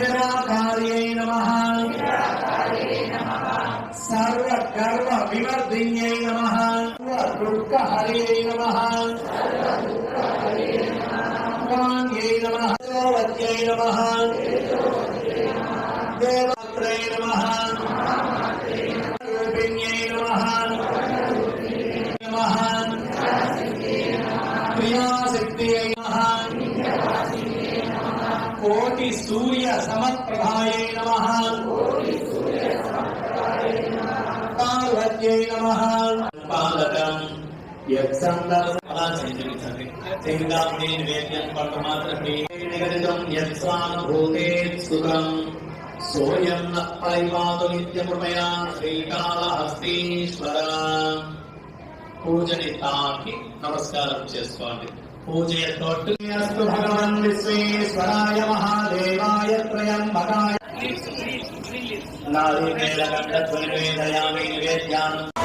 निराकार्यै नमः सर्वकर्मविवर्धिन्यै नमः सर्वदुःखहर्यै नमः सर्वाङ्ग्यै नमः देवत्यै नमः देवत्रै नमः रूपिण्यै नमः नमः क्रियाशक्त्यै సూర్య సమత్ప్రభాయ నమ. పూజని తాకి నమస్కారం చేసుకోండి పూజ తోటి అస్తు భగవన్ విశ్వేశ్వరాయ మహాదేవాయ త్రయంబకాయ నారీకేళగండధ్వనివేదయామి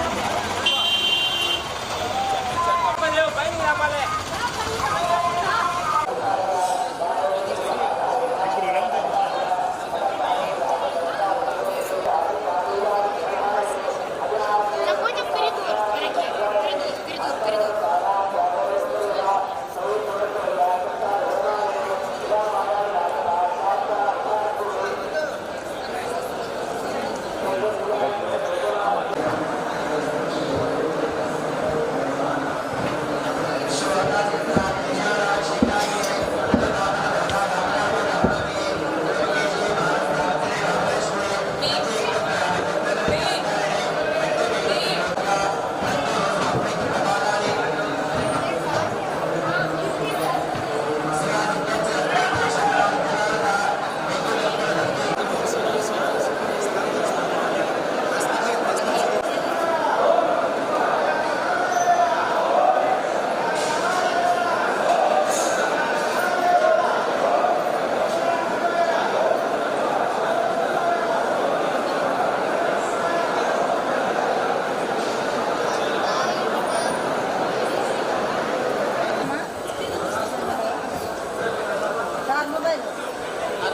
আর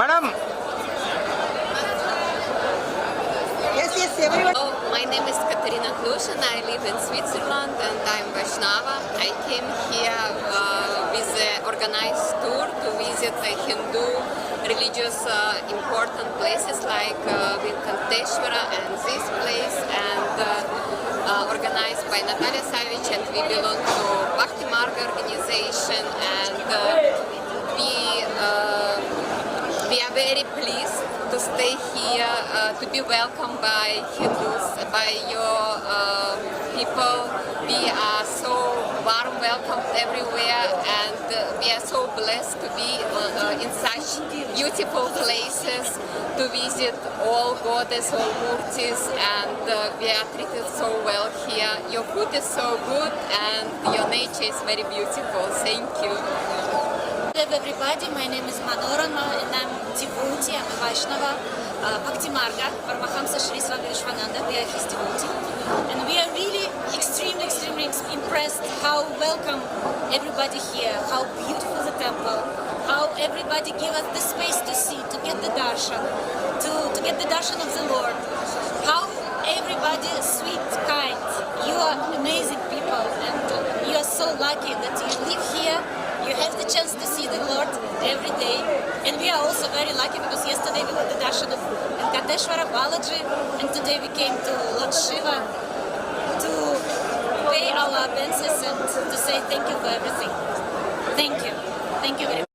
madam Yes, yes, everyone. Oh, my name is Katerina Klush and I live in Switzerland and I'm Vaishnava. I came here uh, with the organized tour to visit the Hindu religious uh, important places like uh, Venkateshwara and this place and uh, uh, organized by Natalia Savich and we belong to Bhakti Marga organization and uh, very pleased to stay here, uh, to be welcomed by Hindus, by your uh, people. We are so warm welcomed everywhere, and uh, we are so blessed to be uh, uh, in such beautiful places to visit all goddess, all murtis, and uh, we are treated so well here. Your food is so good, and your nature is very beautiful. Thank you. Hello everybody, my name is Manorama and I'm devotee, I'm a Vaishnava, uh, Bhakti Marga, Paramahamsa Shri we are his devotee. And we are really extremely, extremely impressed how welcome everybody here, how beautiful the temple, how everybody give us the space to see, to get the darshan, to, to get the darshan of the Lord. How everybody is sweet, kind. You are amazing people and you are so lucky that you live here. The chance to see the Lord every day. And we are also very lucky because yesterday we had the darshan of Balaji and today we came to Lord Shiva to pay our obeisances and to say thank you for everything. Thank you. Thank you very much.